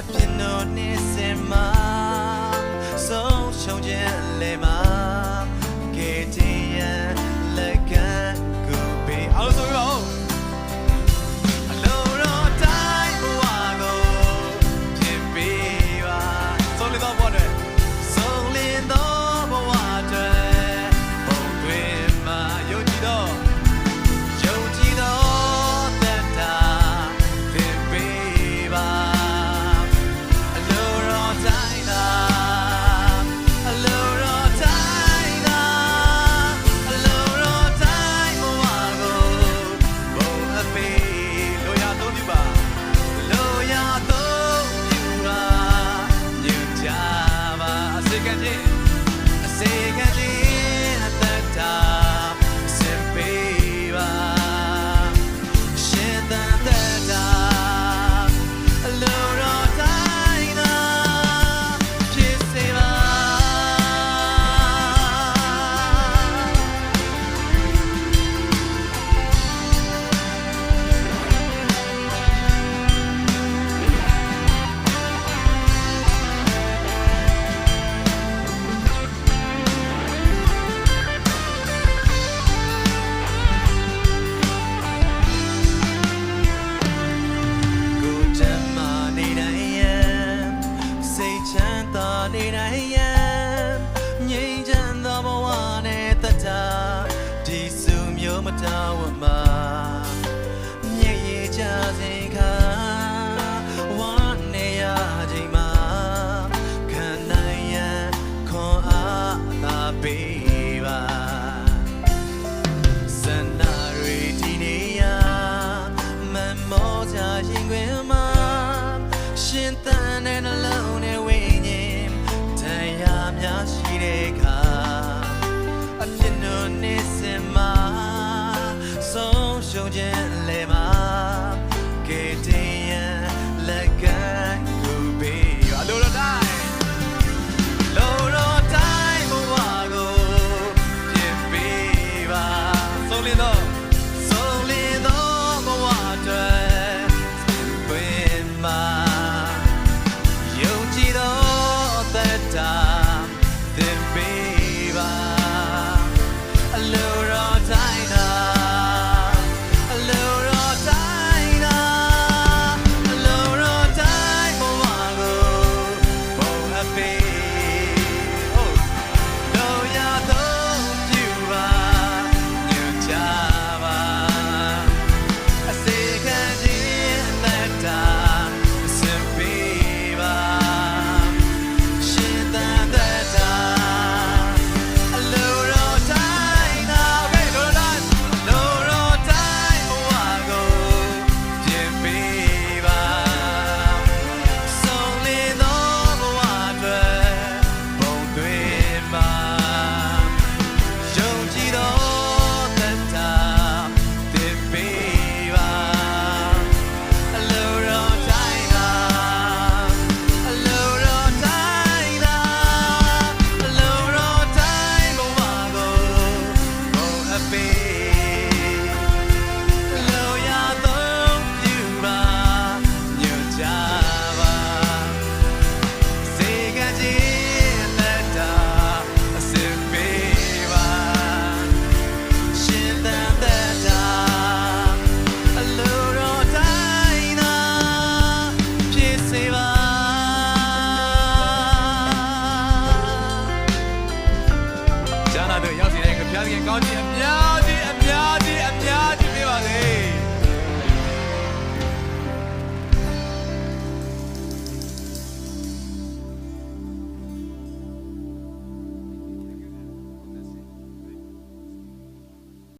အပြင်းတော်နေစင်မှာဆုံးရှုံးခြင်းလေမှာ တာဝမှာမြည်ရကြစဉ်ခါဝါနေရချိန်မှာခံနိုင်ရန်ခွန်အားသာပေးပါစံနာရီဒီနေရမမောကြရင်ခွင်မှာရှင်တန်တဲ့နှလုံးနဲ့ဝိညာဉ်တရားများရှိတဲ့ခါ 点高点漂